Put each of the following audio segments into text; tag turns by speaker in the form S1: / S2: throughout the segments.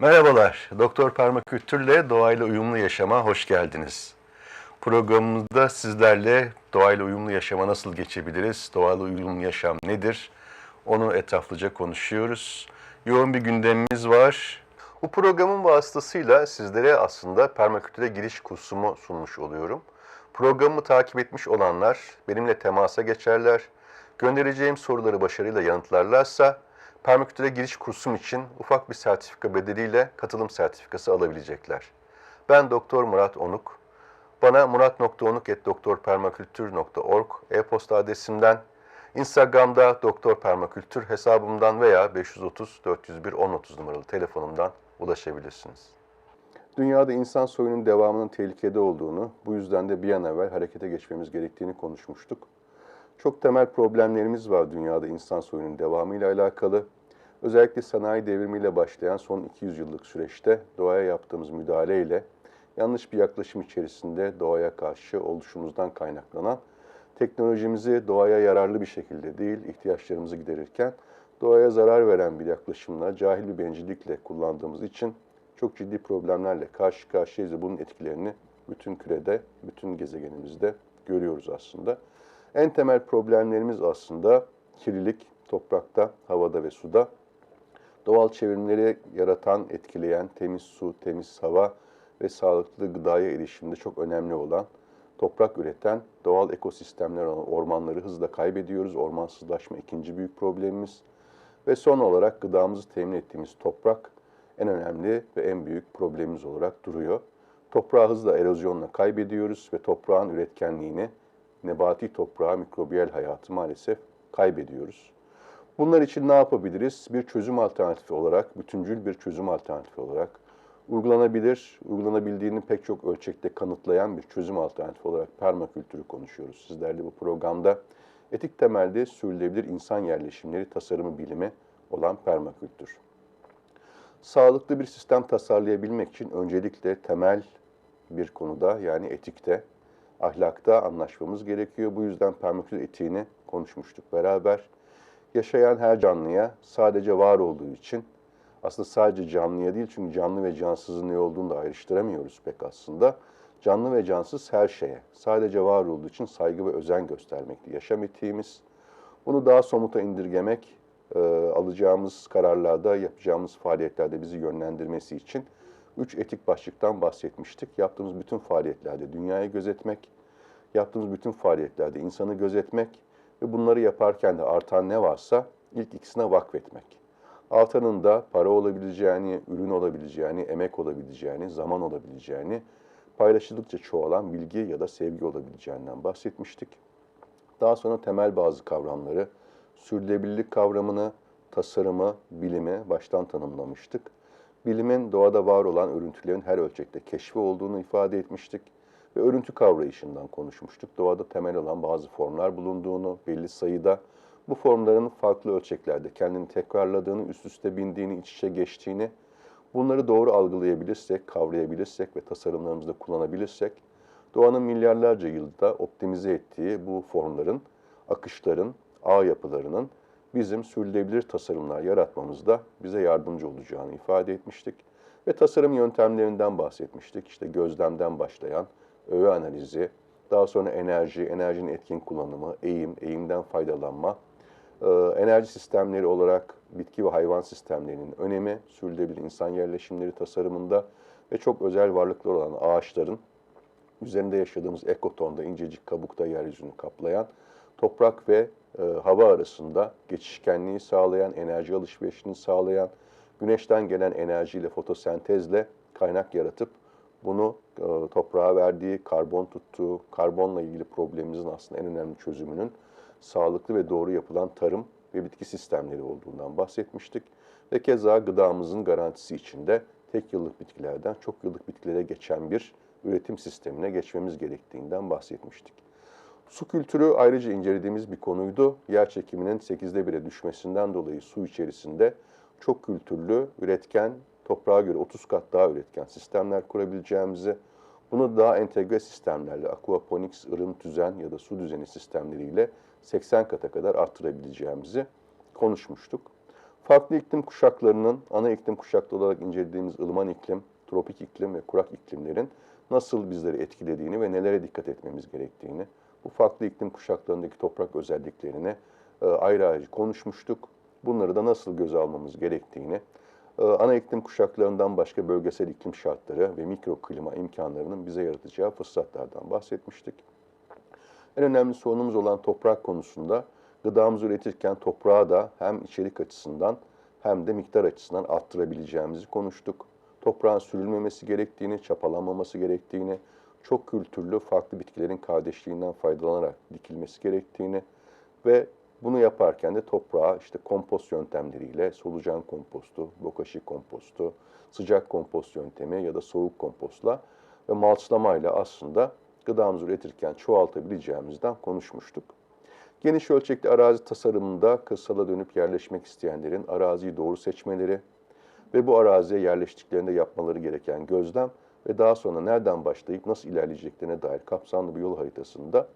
S1: Merhabalar, Doktor Permakültür'le doğayla uyumlu yaşama hoş geldiniz. Programımızda sizlerle doğayla uyumlu yaşama nasıl geçebiliriz, doğayla uyumlu yaşam nedir, onu etraflıca konuşuyoruz. Yoğun bir gündemimiz var. Bu programın vasıtasıyla sizlere aslında permakültüre giriş kursumu sunmuş oluyorum. Programımı takip etmiş olanlar benimle temasa geçerler. Göndereceğim soruları başarıyla yanıtlarlarsa permakültüre giriş kursum için ufak bir sertifika bedeliyle katılım sertifikası alabilecekler. Ben Doktor Murat Onuk. Bana murat.onuk.doktorpermakültür.org e-posta adresimden, Instagram'da Doktor Permakültür hesabımdan veya 530 401 1030 numaralı telefonumdan ulaşabilirsiniz. Dünyada insan soyunun devamının tehlikede olduğunu, bu yüzden de bir an evvel harekete geçmemiz gerektiğini konuşmuştuk. Çok temel problemlerimiz var dünyada insan soyunun devamıyla alakalı. Özellikle sanayi devrimiyle başlayan son 200 yıllık süreçte doğaya yaptığımız müdahaleyle yanlış bir yaklaşım içerisinde doğaya karşı oluşumuzdan kaynaklanan teknolojimizi doğaya yararlı bir şekilde değil, ihtiyaçlarımızı giderirken doğaya zarar veren bir yaklaşımla, cahil bir bencillikle kullandığımız için çok ciddi problemlerle karşı karşıyayız ve bunun etkilerini bütün kürede, bütün gezegenimizde görüyoruz aslında. En temel problemlerimiz aslında kirlilik, toprakta, havada ve suda. Doğal çevrimleri yaratan, etkileyen temiz su, temiz hava ve sağlıklı gıdaya erişimde çok önemli olan, toprak üreten doğal ekosistemler olan ormanları hızla kaybediyoruz. Ormansızlaşma ikinci büyük problemimiz. Ve son olarak gıdamızı temin ettiğimiz toprak en önemli ve en büyük problemimiz olarak duruyor. Toprağı hızla erozyonla kaybediyoruz ve toprağın üretkenliğini, nebati toprağı, mikrobiyal hayatı maalesef kaybediyoruz. Bunlar için ne yapabiliriz? Bir çözüm alternatifi olarak, bütüncül bir çözüm alternatifi olarak uygulanabilir, uygulanabildiğini pek çok ölçekte kanıtlayan bir çözüm alternatifi olarak permakültürü konuşuyoruz. Sizlerle bu programda etik temelde sürdürülebilir insan yerleşimleri tasarımı bilimi olan permakültür. Sağlıklı bir sistem tasarlayabilmek için öncelikle temel bir konuda yani etikte, ahlakta anlaşmamız gerekiyor. Bu yüzden permakültür etiğini konuşmuştuk beraber. Yaşayan her canlıya sadece var olduğu için aslında sadece canlıya değil çünkü canlı ve cansızın ne olduğunu da ayrıştıramıyoruz pek aslında. Canlı ve cansız her şeye sadece var olduğu için saygı ve özen göstermekti yaşam etiğimiz. Bunu daha somuta indirgemek, e, alacağımız kararlarda, yapacağımız faaliyetlerde bizi yönlendirmesi için üç etik başlıktan bahsetmiştik. Yaptığımız bütün faaliyetlerde dünyayı gözetmek, yaptığımız bütün faaliyetlerde insanı gözetmek ve bunları yaparken de artan ne varsa ilk ikisine vakfetmek. Artanın da para olabileceğini, ürün olabileceğini, emek olabileceğini, zaman olabileceğini, paylaşıldıkça çoğalan bilgi ya da sevgi olabileceğinden bahsetmiştik. Daha sonra temel bazı kavramları, sürdürülebilirlik kavramını, tasarımı, bilimi baştan tanımlamıştık. Bilimin doğada var olan örüntülerin her ölçekte keşfi olduğunu ifade etmiştik ve örüntü kavrayışından konuşmuştuk. Doğada temel olan bazı formlar bulunduğunu, belli sayıda bu formların farklı ölçeklerde kendini tekrarladığını, üst üste bindiğini, iç içe geçtiğini, bunları doğru algılayabilirsek, kavrayabilirsek ve tasarımlarımızda kullanabilirsek, doğanın milyarlarca yılda optimize ettiği bu formların, akışların, ağ yapılarının bizim sürdürülebilir tasarımlar yaratmamızda bize yardımcı olacağını ifade etmiştik. Ve tasarım yöntemlerinden bahsetmiştik. İşte gözlemden başlayan öğe analizi, daha sonra enerji, enerjinin etkin kullanımı, eğim, eğimden faydalanma, e, enerji sistemleri olarak bitki ve hayvan sistemlerinin önemi, sürdürülebilir insan yerleşimleri tasarımında ve çok özel varlıklar olan ağaçların üzerinde yaşadığımız ekotonda, incecik kabukta yeryüzünü kaplayan, toprak ve e, hava arasında geçişkenliği sağlayan, enerji alışverişini sağlayan, güneşten gelen enerjiyle fotosentezle kaynak yaratıp bunu e, toprağa verdiği, karbon tuttuğu, karbonla ilgili problemimizin aslında en önemli çözümünün sağlıklı ve doğru yapılan tarım ve bitki sistemleri olduğundan bahsetmiştik. Ve keza gıdamızın garantisi içinde tek yıllık bitkilerden çok yıllık bitkilere geçen bir üretim sistemine geçmemiz gerektiğinden bahsetmiştik. Su kültürü ayrıca incelediğimiz bir konuydu. Yer çekiminin 8'de 1'e düşmesinden dolayı su içerisinde çok kültürlü, üretken, toprağa göre 30 kat daha üretken sistemler kurabileceğimizi, bunu daha entegre sistemlerle, aquaponics, ırım düzen ya da su düzeni sistemleriyle 80 kata kadar arttırabileceğimizi konuşmuştuk. Farklı iklim kuşaklarının ana iklim kuşakları olarak incelediğimiz ılıman iklim, tropik iklim ve kurak iklimlerin nasıl bizleri etkilediğini ve nelere dikkat etmemiz gerektiğini, bu farklı iklim kuşaklarındaki toprak özelliklerini e, ayrı ayrı konuşmuştuk. Bunları da nasıl göze almamız gerektiğini, e, ana iklim kuşaklarından başka bölgesel iklim şartları ve mikroklima imkanlarının bize yaratacağı fırsatlardan bahsetmiştik. En önemli sorunumuz olan toprak konusunda gıdamızı üretirken toprağı da hem içerik açısından hem de miktar açısından arttırabileceğimizi konuştuk. Toprağın sürülmemesi gerektiğini, çapalanmaması gerektiğini, çok kültürlü farklı bitkilerin kardeşliğinden faydalanarak dikilmesi gerektiğini ve bunu yaparken de toprağa işte kompost yöntemleriyle solucan kompostu, bokashi kompostu, sıcak kompost yöntemi ya da soğuk kompostla ve malçlamayla aslında gıdamızı üretirken çoğaltabileceğimizden konuşmuştuk. Geniş ölçekli arazi tasarımında kırsala dönüp yerleşmek isteyenlerin araziyi doğru seçmeleri ve bu araziye yerleştiklerinde yapmaları gereken gözlem ve daha sonra nereden başlayıp nasıl ilerleyeceklerine dair kapsamlı bir yol haritasında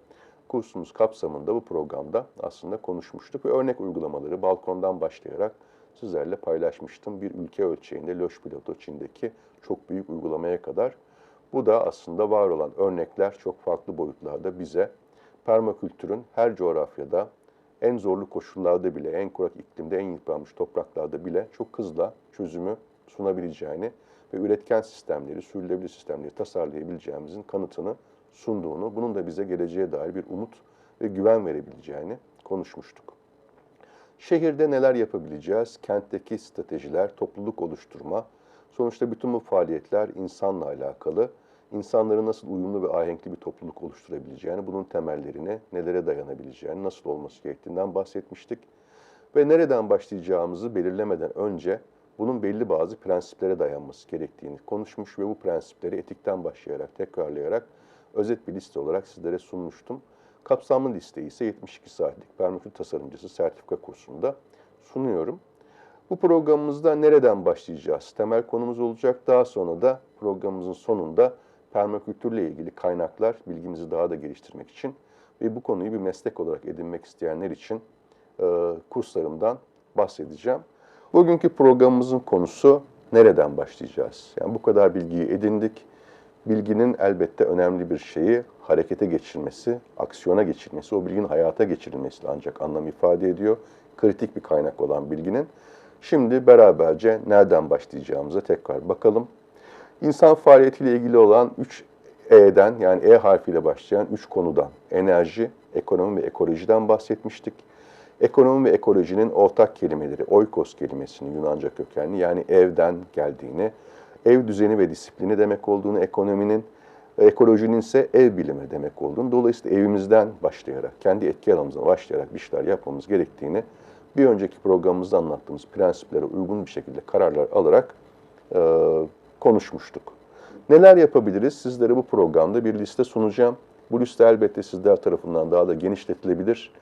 S1: kursumuz kapsamında bu programda aslında konuşmuştuk ve örnek uygulamaları balkondan başlayarak sizlerle paylaşmıştım. Bir ülke ölçeğinde Loş Piloto Çin'deki çok büyük uygulamaya kadar. Bu da aslında var olan örnekler çok farklı boyutlarda bize permakültürün her coğrafyada en zorlu koşullarda bile, en kurak iklimde, en yıpranmış topraklarda bile çok hızla çözümü sunabileceğini ve üretken sistemleri, sürdürülebilir sistemleri tasarlayabileceğimizin kanıtını sunduğunu, bunun da bize geleceğe dair bir umut ve güven verebileceğini konuşmuştuk. Şehirde neler yapabileceğiz? Kentteki stratejiler, topluluk oluşturma. Sonuçta bütün bu faaliyetler insanla alakalı. İnsanların nasıl uyumlu ve ahenkli bir topluluk oluşturabileceğini, bunun temellerine, nelere dayanabileceğini, nasıl olması gerektiğinden bahsetmiştik. Ve nereden başlayacağımızı belirlemeden önce bunun belli bazı prensiplere dayanması gerektiğini konuşmuş ve bu prensipleri etikten başlayarak, tekrarlayarak özet bir liste olarak sizlere sunmuştum. Kapsamlı listeyi ise 72 saatlik permakül tasarımcısı sertifika kursunda sunuyorum. Bu programımızda nereden başlayacağız? Temel konumuz olacak. Daha sonra da programımızın sonunda permakültürle ilgili kaynaklar, bilgimizi daha da geliştirmek için ve bu konuyu bir meslek olarak edinmek isteyenler için e, kurslarımdan bahsedeceğim. Bugünkü programımızın konusu nereden başlayacağız? Yani bu kadar bilgiyi edindik. Bilginin elbette önemli bir şeyi harekete geçirmesi, aksiyona geçirmesi, o bilginin hayata geçirilmesi ancak anlam ifade ediyor. Kritik bir kaynak olan bilginin. Şimdi beraberce nereden başlayacağımıza tekrar bakalım. İnsan faaliyetiyle ilgili olan 3 E'den yani E harfiyle başlayan 3 konudan enerji, ekonomi ve ekolojiden bahsetmiştik. Ekonomi ve ekolojinin ortak kelimeleri, oikos kelimesinin Yunanca kökenli yani evden geldiğini, ev düzeni ve disiplini demek olduğunu, ekonominin, ekolojinin ise ev bilimi demek olduğunu, dolayısıyla evimizden başlayarak, kendi etki alanımızdan başlayarak bir şeyler yapmamız gerektiğini bir önceki programımızda anlattığımız prensiplere uygun bir şekilde kararlar alarak e, konuşmuştuk. Neler yapabiliriz? Sizlere bu programda bir liste sunacağım. Bu liste elbette sizler tarafından daha da genişletilebilir.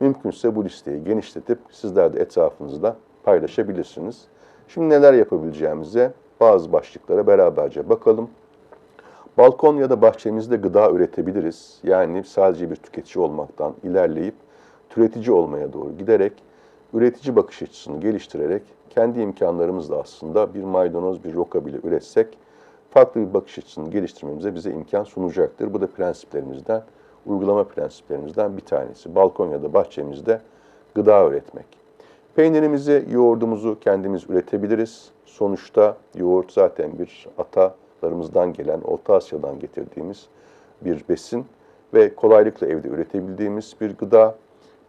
S1: Mümkünse bu listeyi genişletip sizler de etrafınızda paylaşabilirsiniz. Şimdi neler yapabileceğimize bazı başlıklara beraberce bakalım. Balkon ya da bahçemizde gıda üretebiliriz. Yani sadece bir tüketici olmaktan ilerleyip türetici olmaya doğru giderek üretici bakış açısını geliştirerek kendi imkanlarımızla aslında bir maydanoz, bir roka bile üretsek farklı bir bakış açısını geliştirmemize bize imkan sunacaktır. Bu da prensiplerimizden, uygulama prensiplerimizden bir tanesi. Balkon ya da bahçemizde gıda üretmek. Peynirimizi, yoğurdumuzu kendimiz üretebiliriz. Sonuçta yoğurt zaten bir atalarımızdan gelen, Orta Asya'dan getirdiğimiz bir besin ve kolaylıkla evde üretebildiğimiz bir gıda.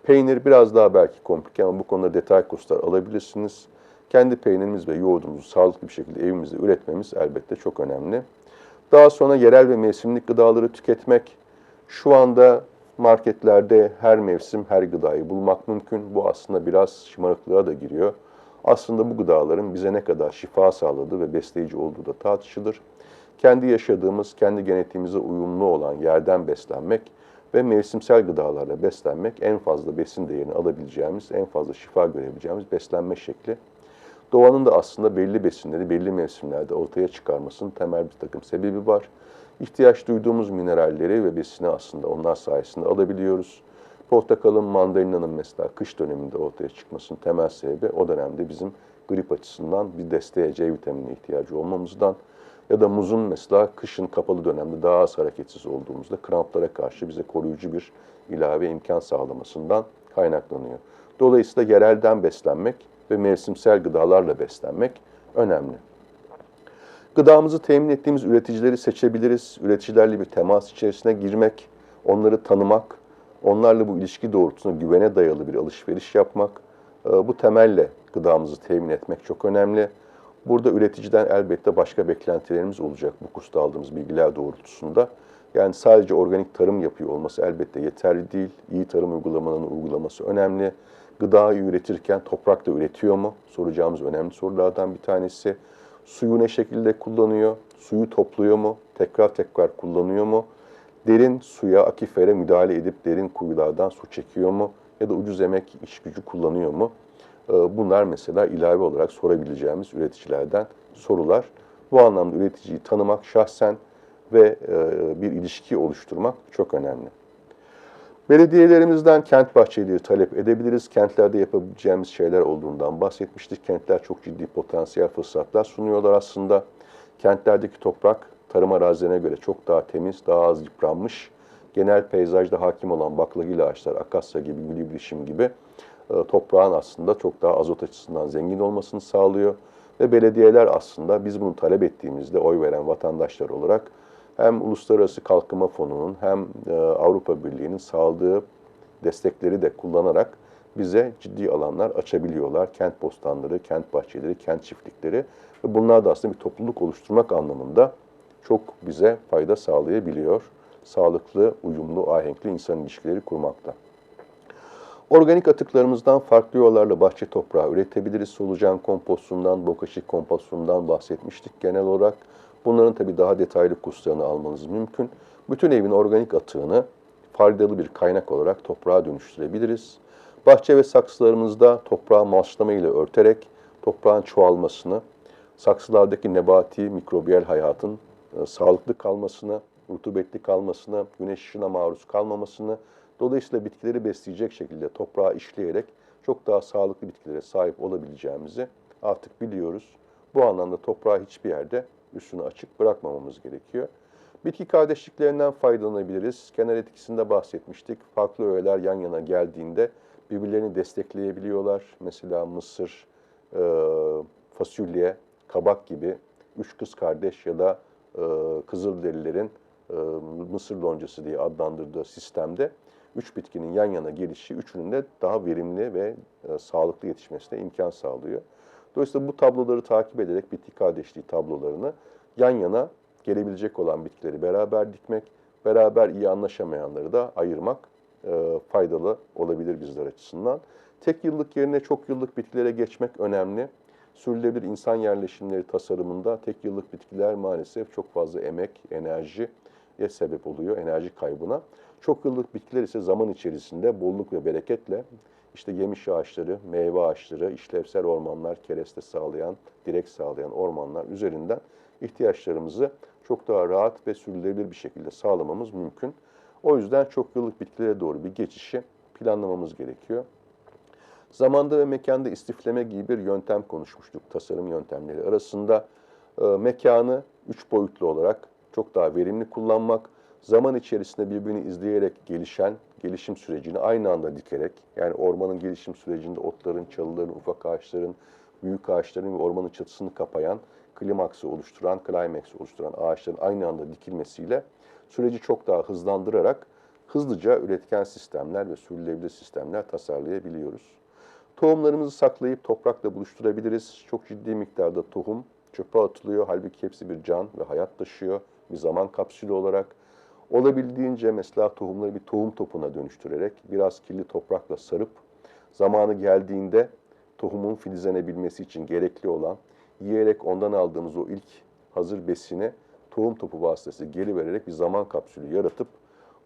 S1: Peynir biraz daha belki komplike ama bu konuda detay kurslar alabilirsiniz. Kendi peynirimiz ve yoğurdumuzu sağlıklı bir şekilde evimizde üretmemiz elbette çok önemli. Daha sonra yerel ve mevsimlik gıdaları tüketmek. Şu anda marketlerde her mevsim her gıdayı bulmak mümkün. Bu aslında biraz şımarıklığa da giriyor. Aslında bu gıdaların bize ne kadar şifa sağladığı ve besleyici olduğu da tartışılır. Kendi yaşadığımız, kendi genetiğimize uyumlu olan yerden beslenmek ve mevsimsel gıdalarla beslenmek en fazla besin değerini alabileceğimiz, en fazla şifa görebileceğimiz beslenme şekli. Doğanın da aslında belli besinleri belli mevsimlerde ortaya çıkarmasının temel bir takım sebebi var. İhtiyaç duyduğumuz mineralleri ve besini aslında onlar sayesinde alabiliyoruz. Portakalın, mandalinanın mesela kış döneminde ortaya çıkmasının temel sebebi o dönemde bizim grip açısından bir desteğe C vitaminine ihtiyacı olmamızdan ya da muzun mesela kışın kapalı dönemde daha az hareketsiz olduğumuzda kramplara karşı bize koruyucu bir ilave imkan sağlamasından kaynaklanıyor. Dolayısıyla yerelden beslenmek ve mevsimsel gıdalarla beslenmek önemli. Gıdamızı temin ettiğimiz üreticileri seçebiliriz. Üreticilerle bir temas içerisine girmek, onları tanımak, onlarla bu ilişki doğrultusunda güvene dayalı bir alışveriş yapmak, e, bu temelle gıdamızı temin etmek çok önemli. Burada üreticiden elbette başka beklentilerimiz olacak bu kursta aldığımız bilgiler doğrultusunda. Yani sadece organik tarım yapıyor olması elbette yeterli değil. İyi tarım uygulamalarının uygulaması önemli. Gıdayı üretirken toprak da üretiyor mu? Soracağımız önemli sorulardan bir tanesi. Suyu ne şekilde kullanıyor? Suyu topluyor mu? Tekrar tekrar kullanıyor mu? Derin suya, akifere müdahale edip derin kuyulardan su çekiyor mu? Ya da ucuz emek, iş gücü kullanıyor mu? Ee, Bunlar mesela ilave olarak sorabileceğimiz üreticilerden sorular. Bu anlamda üreticiyi tanımak şahsen ve e, bir ilişki oluşturmak çok önemli. Belediyelerimizden kent bahçeleri talep edebiliriz. Kentlerde yapabileceğimiz şeyler olduğundan bahsetmiştik. Kentler çok ciddi potansiyel fırsatlar sunuyorlar aslında. Kentlerdeki toprak tarım arazilerine göre çok daha temiz, daha az yıpranmış. Genel peyzajda hakim olan baklagil ağaçlar, akasya gibi, gülü bilişim gibi e, toprağın aslında çok daha azot açısından zengin olmasını sağlıyor. Ve belediyeler aslında biz bunu talep ettiğimizde oy veren vatandaşlar olarak hem Uluslararası Kalkınma Fonu'nun hem e, Avrupa Birliği'nin sağladığı destekleri de kullanarak bize ciddi alanlar açabiliyorlar. Kent bostanları, kent bahçeleri, kent çiftlikleri ve bunlar da aslında bir topluluk oluşturmak anlamında çok bize fayda sağlayabiliyor. Sağlıklı, uyumlu, ahenkli insan ilişkileri kurmakta. Organik atıklarımızdan farklı yollarla bahçe toprağı üretebiliriz. Solucan kompostundan, bokaşik kompostundan bahsetmiştik genel olarak. Bunların tabii daha detaylı kurslarını almanız mümkün. Bütün evin organik atığını faydalı bir kaynak olarak toprağa dönüştürebiliriz. Bahçe ve saksılarımızda toprağı malçlama ile örterek toprağın çoğalmasını, saksılardaki nebati mikrobiyal hayatın e, sağlıklı kalmasını, rutubetli kalmasını, güneş ışığına maruz kalmamasını, dolayısıyla bitkileri besleyecek şekilde toprağı işleyerek çok daha sağlıklı bitkilere sahip olabileceğimizi artık biliyoruz. Bu anlamda toprağı hiçbir yerde üstünü açık bırakmamamız gerekiyor. Bitki kardeşliklerinden faydalanabiliriz. Kenar etkisinde bahsetmiştik. Farklı öğeler yan yana geldiğinde birbirlerini destekleyebiliyorlar. Mesela mısır, e, fasulye, kabak gibi üç kız kardeş ya da e, Kızılderililerin e, mısır loncası diye adlandırdığı sistemde üç bitkinin yan yana gelişi üçünün de daha verimli ve e, sağlıklı yetişmesine imkan sağlıyor. Dolayısıyla bu tabloları takip ederek bitki kardeşliği tablolarını yan yana gelebilecek olan bitkileri beraber dikmek, beraber iyi anlaşamayanları da ayırmak e, faydalı olabilir bizler açısından. Tek yıllık yerine çok yıllık bitkilere geçmek önemli. Sürülebilir insan yerleşimleri tasarımında tek yıllık bitkiler maalesef çok fazla emek, enerjiye sebep oluyor, enerji kaybına. Çok yıllık bitkiler ise zaman içerisinde bolluk ve bereketle işte yemiş ağaçları, meyve ağaçları, işlevsel ormanlar, kereste sağlayan, direk sağlayan ormanlar üzerinden ihtiyaçlarımızı çok daha rahat ve sürdürülebilir bir şekilde sağlamamız mümkün. O yüzden çok yıllık bitkilere doğru bir geçişi planlamamız gerekiyor. Zamanda ve mekanda istifleme gibi bir yöntem konuşmuştuk tasarım yöntemleri arasında. E, mekanı üç boyutlu olarak çok daha verimli kullanmak, zaman içerisinde birbirini izleyerek gelişen gelişim sürecini aynı anda dikerek, yani ormanın gelişim sürecinde otların, çalıların, ufak ağaçların, büyük ağaçların ve ormanın çatısını kapayan, klimaksı oluşturan, climax'ı oluşturan ağaçların aynı anda dikilmesiyle süreci çok daha hızlandırarak hızlıca üretken sistemler ve sürdürülebilir sistemler tasarlayabiliyoruz. Tohumlarımızı saklayıp toprakla buluşturabiliriz. Çok ciddi miktarda tohum çöpe atılıyor. Halbuki hepsi bir can ve hayat taşıyor. Bir zaman kapsülü olarak. Olabildiğince mesela tohumları bir tohum topuna dönüştürerek biraz kirli toprakla sarıp zamanı geldiğinde tohumun filizlenebilmesi için gerekli olan yiyerek ondan aldığımız o ilk hazır besini tohum topu vasıtası geri vererek bir zaman kapsülü yaratıp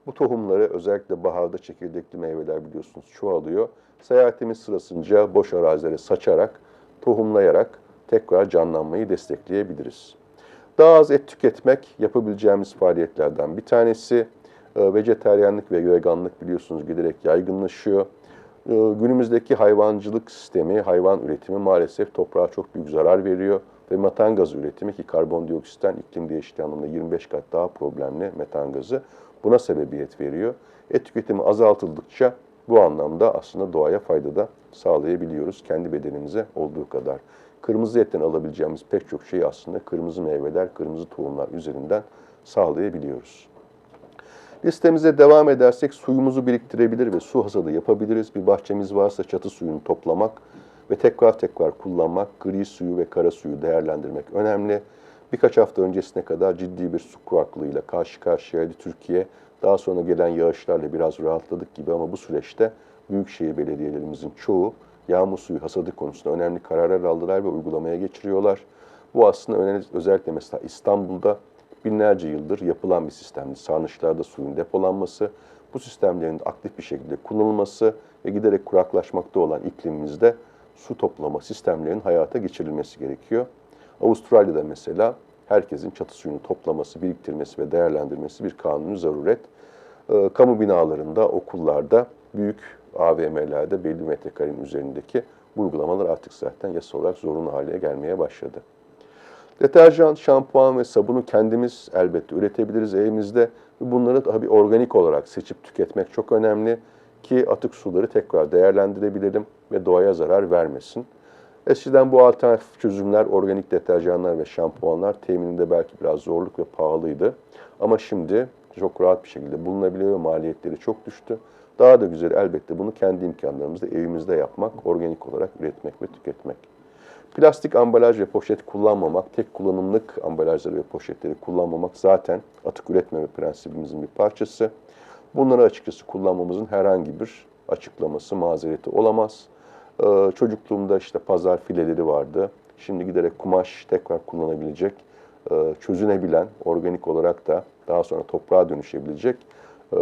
S1: bu tohumları özellikle baharda çekirdekli meyveler biliyorsunuz çoğalıyor. Seyahatimiz sırasınca boş arazilere saçarak, tohumlayarak tekrar canlanmayı destekleyebiliriz. Daha az et tüketmek yapabileceğimiz faaliyetlerden bir tanesi. E, vejeteryanlık ve veganlık biliyorsunuz giderek yaygınlaşıyor. E, günümüzdeki hayvancılık sistemi, hayvan üretimi maalesef toprağa çok büyük zarar veriyor ve metan gazı üretimi ki karbondioksitten iklim değişikliği anlamında 25 kat daha problemli metan gazı buna sebebiyet veriyor. Et tüketimi azaltıldıkça bu anlamda aslında doğaya fayda da sağlayabiliyoruz kendi bedenimize olduğu kadar. Kırmızı etten alabileceğimiz pek çok şeyi aslında kırmızı meyveler, kırmızı tohumlar üzerinden sağlayabiliyoruz. Listemize devam edersek suyumuzu biriktirebilir ve su hasadı yapabiliriz. Bir bahçemiz varsa çatı suyunu toplamak ve tekrar tekrar kullanmak, gri suyu ve kara suyu değerlendirmek önemli. Birkaç hafta öncesine kadar ciddi bir su kuraklığıyla karşı karşıyaydı Türkiye. Daha sonra gelen yağışlarla biraz rahatladık gibi ama bu süreçte büyükşehir belediyelerimizin çoğu yağmur suyu hasadı konusunda önemli kararlar aldılar ve uygulamaya geçiriyorlar. Bu aslında önemli, özellikle mesela İstanbul'da binlerce yıldır yapılan bir sistemdi. Sarnıçlarda suyun depolanması, bu sistemlerin aktif bir şekilde kullanılması ve giderek kuraklaşmakta olan iklimimizde su toplama sistemlerinin hayata geçirilmesi gerekiyor. Avustralya'da mesela herkesin çatı suyunu toplaması, biriktirmesi ve değerlendirmesi bir kanuni zaruret. Ee, kamu binalarında, okullarda, büyük AVM'lerde belli metrekarenin üzerindeki bu uygulamalar artık zaten yasa olarak zorunlu hale gelmeye başladı. Deterjan, şampuan ve sabunu kendimiz elbette üretebiliriz evimizde. Bunları tabii organik olarak seçip tüketmek çok önemli ki atık suları tekrar değerlendirebilelim ve doğaya zarar vermesin. Eskiden bu alternatif çözümler, organik deterjanlar ve şampuanlar temininde belki biraz zorluk ve pahalıydı. Ama şimdi çok rahat bir şekilde bulunabiliyor ve maliyetleri çok düştü. Daha da güzel elbette bunu kendi imkanlarımızda evimizde yapmak, organik olarak üretmek ve tüketmek. Plastik ambalaj ve poşet kullanmamak, tek kullanımlık ambalajları ve poşetleri kullanmamak zaten atık üretmeme prensibimizin bir parçası. Bunları açıkçası kullanmamızın herhangi bir açıklaması, mazereti olamaz. Ee, çocukluğumda işte pazar fileleri vardı. Şimdi giderek kumaş tekrar kullanabilecek, e, çözünebilen, organik olarak da daha sonra toprağa dönüşebilecek e,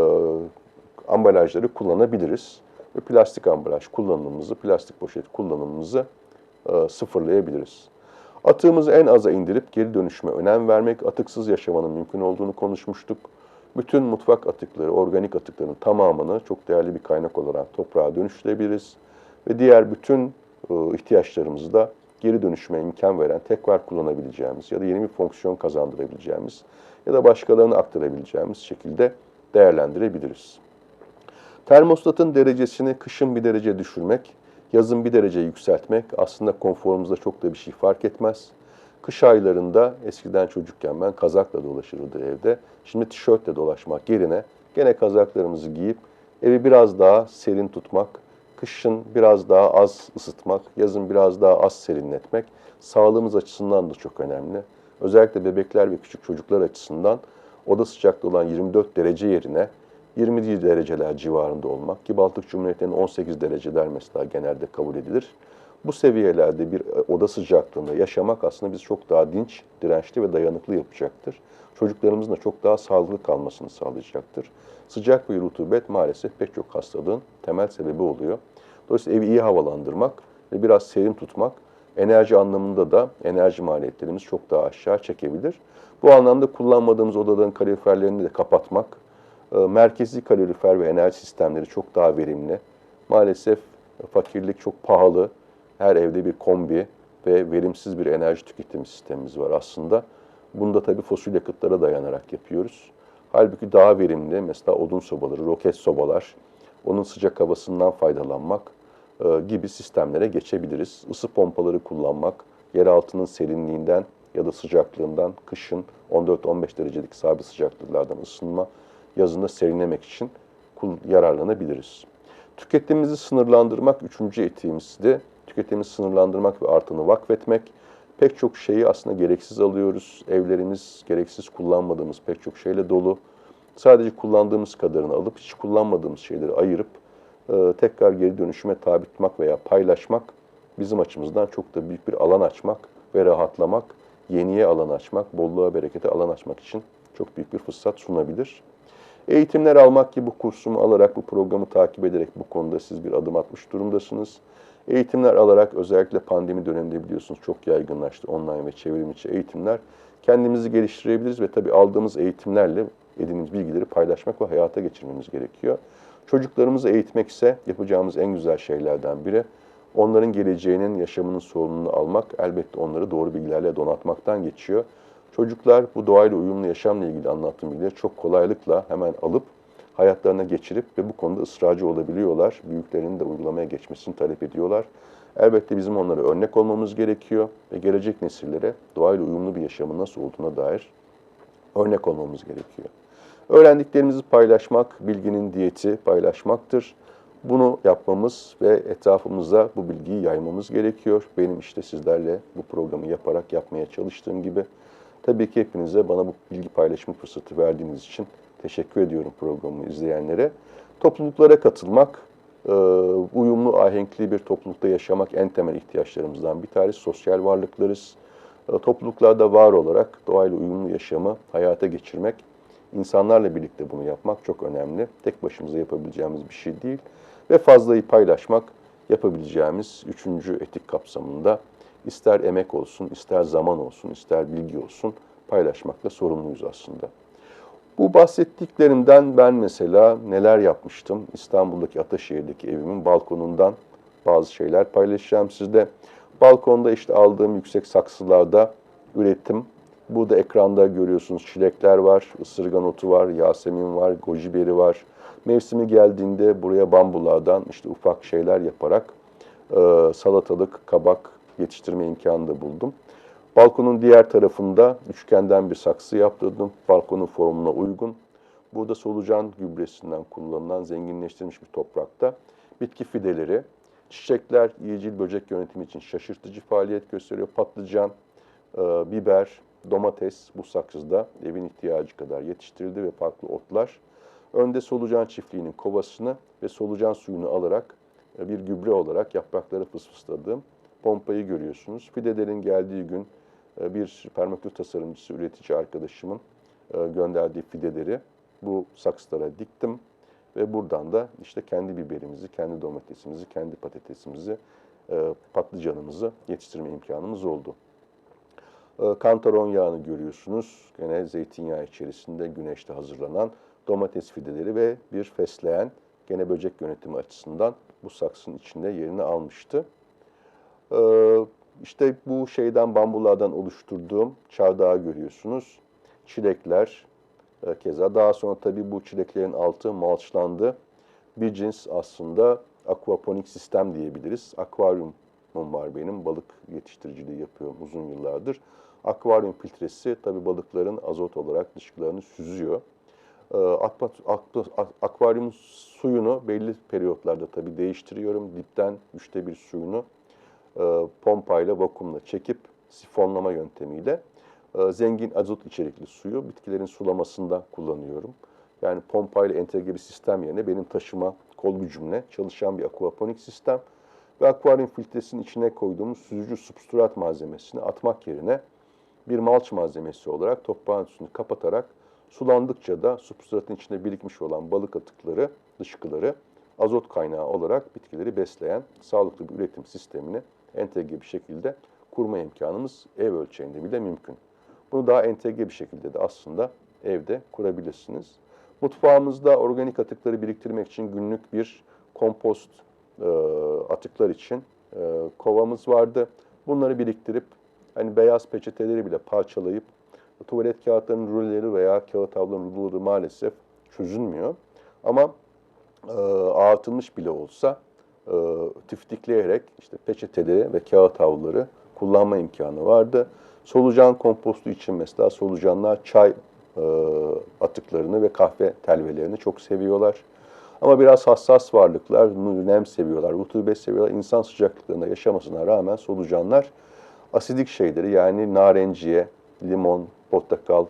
S1: ambalajları kullanabiliriz. Ve plastik ambalaj kullanımımızı, plastik poşet kullanımımızı e, sıfırlayabiliriz. Atığımızı en aza indirip geri dönüşüme önem vermek, atıksız yaşamanın mümkün olduğunu konuşmuştuk. Bütün mutfak atıkları, organik atıkların tamamını çok değerli bir kaynak olarak toprağa dönüştürebiliriz. Ve diğer bütün e, ihtiyaçlarımızı da geri dönüşüme imkan veren, tekrar kullanabileceğimiz ya da yeni bir fonksiyon kazandırabileceğimiz ya da başkalarına aktarabileceğimiz şekilde değerlendirebiliriz. Termostatın derecesini kışın bir derece düşürmek, yazın bir derece yükseltmek aslında konforumuzda çok da bir şey fark etmez. Kış aylarında eskiden çocukken ben kazakla dolaşırdı evde. Şimdi tişörtle dolaşmak yerine gene kazaklarımızı giyip evi biraz daha serin tutmak, kışın biraz daha az ısıtmak, yazın biraz daha az serinletmek sağlığımız açısından da çok önemli. Özellikle bebekler ve küçük çocuklar açısından oda sıcaklığı olan 24 derece yerine 20 dereceler civarında olmak ki Baltık Cumhuriyeti'nin 18 dereceler mesela genelde kabul edilir. Bu seviyelerde bir e, oda sıcaklığında yaşamak aslında bizi çok daha dinç, dirençli ve dayanıklı yapacaktır. Çocuklarımızın da çok daha sağlıklı kalmasını sağlayacaktır. Sıcak ve rutubet maalesef pek çok hastalığın temel sebebi oluyor. Dolayısıyla evi iyi havalandırmak ve biraz serin tutmak enerji anlamında da enerji maliyetlerimizi çok daha aşağı çekebilir. Bu anlamda kullanmadığımız odaların kaloriferlerini de kapatmak, merkezi kalorifer ve enerji sistemleri çok daha verimli. Maalesef fakirlik çok pahalı. Her evde bir kombi ve verimsiz bir enerji tüketim sistemimiz var aslında. Bunu da tabii fosil yakıtlara dayanarak yapıyoruz. Halbuki daha verimli mesela odun sobaları, roket sobalar, onun sıcak havasından faydalanmak e, gibi sistemlere geçebiliriz. Isı pompaları kullanmak, yer altının serinliğinden ya da sıcaklığından kışın 14-15 derecelik sabit sıcaklıklardan ısınma, yazında serinlemek için yararlanabiliriz. Tüketimimizi sınırlandırmak üçüncü etiğimizdi. Tüketimimizi sınırlandırmak ve artını vakfetmek. Pek çok şeyi aslında gereksiz alıyoruz. Evlerimiz gereksiz kullanmadığımız pek çok şeyle dolu. Sadece kullandığımız kadarını alıp hiç kullanmadığımız şeyleri ayırıp e, tekrar geri dönüşüme tabi tutmak veya paylaşmak bizim açımızdan çok da büyük bir alan açmak ve rahatlamak, yeniye alan açmak, bolluğa, berekete alan açmak için çok büyük bir fırsat sunabilir. Eğitimler almak gibi kursumu alarak, bu programı takip ederek bu konuda siz bir adım atmış durumdasınız. Eğitimler alarak özellikle pandemi döneminde biliyorsunuz çok yaygınlaştı online ve çevrim içi eğitimler. Kendimizi geliştirebiliriz ve tabii aldığımız eğitimlerle edindiğimiz bilgileri paylaşmak ve hayata geçirmemiz gerekiyor. Çocuklarımızı eğitmek ise yapacağımız en güzel şeylerden biri. Onların geleceğinin, yaşamının sorumluluğunu almak, elbette onları doğru bilgilerle donatmaktan geçiyor. Çocuklar bu doğayla uyumlu yaşamla ilgili anlattığım bilgileri çok kolaylıkla hemen alıp hayatlarına geçirip ve bu konuda ısrarcı olabiliyorlar. Büyüklerinin de uygulamaya geçmesini talep ediyorlar. Elbette bizim onlara örnek olmamız gerekiyor ve gelecek nesillere doğayla uyumlu bir yaşamın nasıl olduğuna dair örnek olmamız gerekiyor. Öğrendiklerimizi paylaşmak, bilginin diyeti paylaşmaktır. Bunu yapmamız ve etrafımıza bu bilgiyi yaymamız gerekiyor. Benim işte sizlerle bu programı yaparak yapmaya çalıştığım gibi. Tabii ki hepinize bana bu bilgi paylaşımı fırsatı verdiğiniz için teşekkür ediyorum programı izleyenlere. Topluluklara katılmak, e, uyumlu, ahenkli bir toplulukta yaşamak en temel ihtiyaçlarımızdan bir tanesi. Sosyal varlıklarız. E, Topluluklarda var olarak doğayla uyumlu yaşamı hayata geçirmek, insanlarla birlikte bunu yapmak çok önemli. Tek başımıza yapabileceğimiz bir şey değil. Ve fazlayı paylaşmak yapabileceğimiz üçüncü etik kapsamında ister emek olsun, ister zaman olsun, ister bilgi olsun paylaşmakla sorumluyuz aslında. Bu bahsettiklerimden ben mesela neler yapmıştım? İstanbul'daki Ataşehir'deki evimin balkonundan bazı şeyler paylaşacağım sizde. Balkonda işte aldığım yüksek saksılarda ürettim. Burada ekranda görüyorsunuz çilekler var, ısırgan otu var, yasemin var, goji beri var. Mevsimi geldiğinde buraya bambulardan işte ufak şeyler yaparak salatalık, kabak yetiştirme imkanı da buldum. Balkonun diğer tarafında üçgenden bir saksı yaptırdım. Balkonun formuna uygun. Burada solucan gübresinden kullanılan zenginleştirilmiş bir toprakta bitki fideleri, çiçekler yiyecil böcek yönetimi için şaşırtıcı faaliyet gösteriyor. Patlıcan, e, biber, domates bu saksıda evin ihtiyacı kadar yetiştirildi ve farklı otlar. Önde solucan çiftliğinin kovasını ve solucan suyunu alarak e, bir gübre olarak yaprakları fısfısladığım pompayı görüyorsunuz. Fidelerin geldiği gün e, bir permakültür tasarımcısı, üretici arkadaşımın e, gönderdiği fideleri bu saksılara diktim. Ve buradan da işte kendi biberimizi, kendi domatesimizi, kendi patatesimizi, e, patlıcanımızı yetiştirme imkanımız oldu. Kantaron yağını görüyorsunuz. Gene zeytinyağı içerisinde güneşte hazırlanan domates fideleri ve bir fesleğen gene böcek yönetimi açısından bu saksının içinde yerini almıştı. İşte bu şeyden bambulardan oluşturduğum çardağı görüyorsunuz. Çilekler e, keza. Daha sonra tabii bu çileklerin altı malçlandı. Bir cins aslında aquaponik sistem diyebiliriz. Akvaryumum var benim. Balık yetiştiriciliği yapıyorum uzun yıllardır. Akvaryum filtresi tabii balıkların azot olarak dışkılarını süzüyor. E, akvaryum suyunu belli periyotlarda tabii değiştiriyorum. Dipten üçte bir suyunu e, pompayla, vakumla çekip sifonlama yöntemiyle e, zengin azot içerikli suyu bitkilerin sulamasında kullanıyorum. Yani pompayla entegre bir sistem yerine benim taşıma kol gücümle çalışan bir aquaponik sistem ve akvaryum filtresinin içine koyduğumuz süzücü substrat malzemesini atmak yerine bir malç malzemesi olarak toprağın üstünü kapatarak sulandıkça da substratın içinde birikmiş olan balık atıkları, dışkıları azot kaynağı olarak bitkileri besleyen sağlıklı bir üretim sistemini entegre bir şekilde kurma imkanımız ev ölçeğinde bile mümkün. Bunu daha entegre bir şekilde de aslında evde kurabilirsiniz. Mutfağımızda organik atıkları biriktirmek için günlük bir kompost e, atıklar için e, kovamız vardı. Bunları biriktirip hani beyaz peçeteleri bile parçalayıp tuvalet kağıtlarının ruleleri veya kağıt havluların ruleleri maalesef çözülmüyor. Ama e, ağırtılmış bile olsa e, tiftikleyerek işte peçeteleri ve kağıt havluları kullanma imkanı vardı. Solucan kompostu için mesela solucanlar çay e, atıklarını ve kahve telvelerini çok seviyorlar. Ama biraz hassas varlıklar, nem seviyorlar, rutubet seviyorlar. İnsan sıcaklıklarında yaşamasına rağmen solucanlar asidik şeyleri yani narenciye, limon, portakal,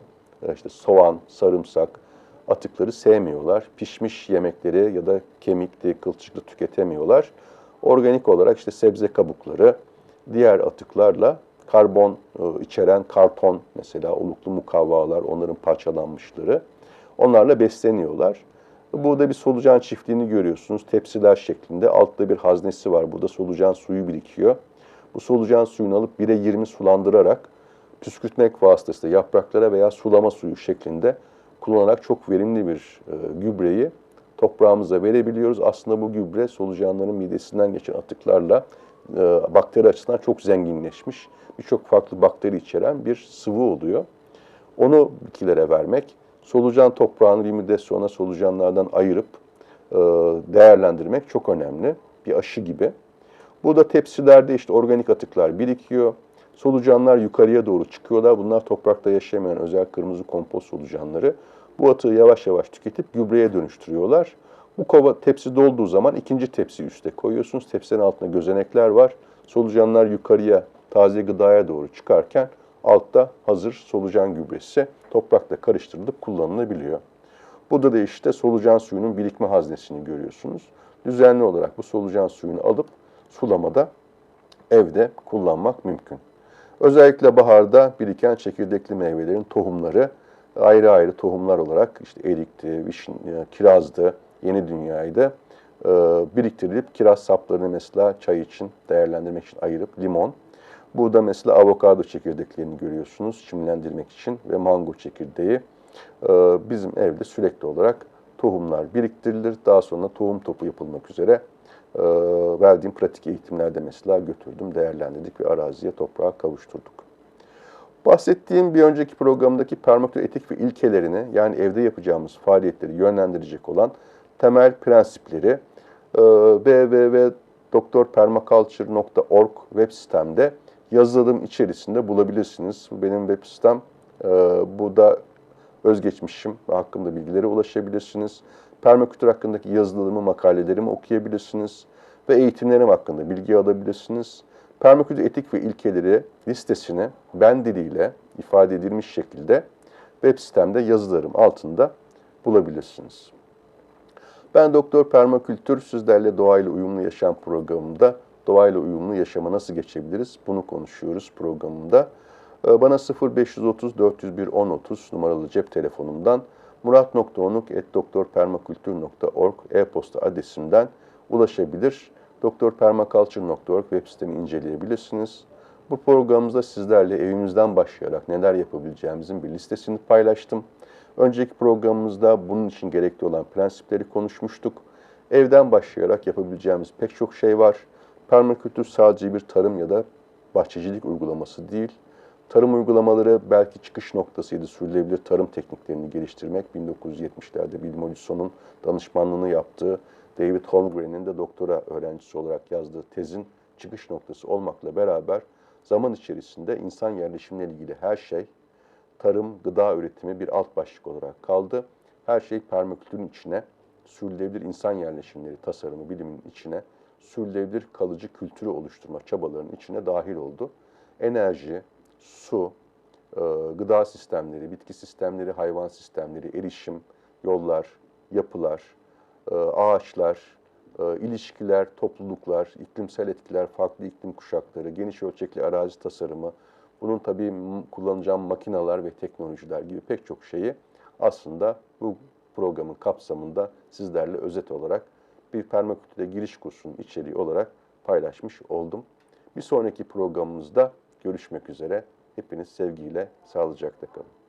S1: e, işte soğan, sarımsak, atıkları sevmiyorlar. Pişmiş yemekleri ya da kemikli, kılçıklı tüketemiyorlar. Organik olarak işte sebze kabukları, diğer atıklarla karbon e, içeren karton mesela oluklu mukavvalar, onların parçalanmışları. Onlarla besleniyorlar. Burada bir solucan çiftliğini görüyorsunuz. Tepsiler şeklinde. Altta bir haznesi var. Burada solucan suyu birikiyor. Bu solucan suyunu alıp 1'e 20 sulandırarak püskürtmek vasıtasıyla yapraklara veya sulama suyu şeklinde kullanarak çok verimli bir e, gübreyi toprağımıza verebiliyoruz. Aslında bu gübre solucanların midesinden geçen atıklarla e, bakteri açısından çok zenginleşmiş, birçok farklı bakteri içeren bir sıvı oluyor. Onu bitkilere vermek, solucan toprağını bir müddet sonra solucanlardan ayırıp e, değerlendirmek çok önemli. Bir aşı gibi. Burada tepsilerde işte organik atıklar birikiyor. Solucanlar yukarıya doğru çıkıyorlar. Bunlar toprakta yaşamayan özel kırmızı kompost solucanları. Bu atığı yavaş yavaş tüketip gübreye dönüştürüyorlar. Bu kova tepsi dolduğu zaman ikinci tepsi üste koyuyorsunuz. Tepsinin altında gözenekler var. Solucanlar yukarıya taze gıdaya doğru çıkarken altta hazır solucan gübresi toprakla karıştırılıp kullanılabiliyor. Burada da işte solucan suyunun birikme haznesini görüyorsunuz. Düzenli olarak bu solucan suyunu alıp sulamada evde kullanmak mümkün. Özellikle baharda biriken çekirdekli meyvelerin tohumları ayrı ayrı tohumlar olarak işte erikti, vişne, kirazdı, yeni dünyaydı e, biriktirilip kiraz saplarını mesela çay için değerlendirmek için ayırıp limon. Burada mesela avokado çekirdeklerini görüyorsunuz çimlendirmek için ve mango çekirdeği. E, bizim evde sürekli olarak tohumlar biriktirilir. Daha sonra tohum topu yapılmak üzere e, verdiğim pratik eğitimlerde mesela götürdüm, değerlendirdik ve araziye toprağa kavuşturduk. Bahsettiğim bir önceki programdaki permakültür etik ve ilkelerini yani evde yapacağımız faaliyetleri yönlendirecek olan temel prensipleri e, www.doktorpermaculture.org web sitemde yazılım içerisinde bulabilirsiniz. Bu benim web sitem. E, burada özgeçmişim ve hakkında bilgilere ulaşabilirsiniz. Permakültür hakkındaki yazılımı, makalelerimi okuyabilirsiniz ve eğitimlerim hakkında bilgi alabilirsiniz. Permakültür etik ve ilkeleri listesini ben diliyle ifade edilmiş şekilde web sitemde yazılarım altında bulabilirsiniz. Ben Doktor Permakültür sizlerle doğayla uyumlu yaşam programında doğayla uyumlu yaşama nasıl geçebiliriz bunu konuşuyoruz programında. Ee, bana 0530 401 1030 numaralı cep telefonumdan murat.onuk.doktorpermakültür.org e-posta adresimden ulaşabilir. doktorpermaculture.org web sitemi inceleyebilirsiniz. Bu programımızda sizlerle evimizden başlayarak neler yapabileceğimizin bir listesini paylaştım. Önceki programımızda bunun için gerekli olan prensipleri konuşmuştuk. Evden başlayarak yapabileceğimiz pek çok şey var. Permakültür sadece bir tarım ya da bahçecilik uygulaması değil. Tarım uygulamaları belki çıkış noktasıydı. Sürdürülebilir tarım tekniklerini geliştirmek. 1970'lerde Bill Mollison'un danışmanlığını yaptığı, David Holmgren'in de doktora öğrencisi olarak yazdığı tezin çıkış noktası olmakla beraber zaman içerisinde insan yerleşimle ilgili her şey tarım, gıda üretimi bir alt başlık olarak kaldı. Her şey permakültürün içine, sürdürülebilir insan yerleşimleri, tasarımı, bilimin içine, sürdürülebilir kalıcı kültürü oluşturma çabalarının içine dahil oldu. Enerji, su, e, gıda sistemleri, bitki sistemleri, hayvan sistemleri, erişim, yollar, yapılar, ağaçlar, e, ilişkiler, topluluklar, iklimsel etkiler, farklı iklim kuşakları, geniş ölçekli arazi tasarımı, bunun tabii kullanacağım makineler ve teknolojiler gibi pek çok şeyi aslında bu programın kapsamında sizlerle özet olarak bir permakültüre giriş kursunun içeriği olarak paylaşmış oldum. Bir sonraki programımızda görüşmek üzere. Hepiniz sevgiyle, sağlıcakla kalın.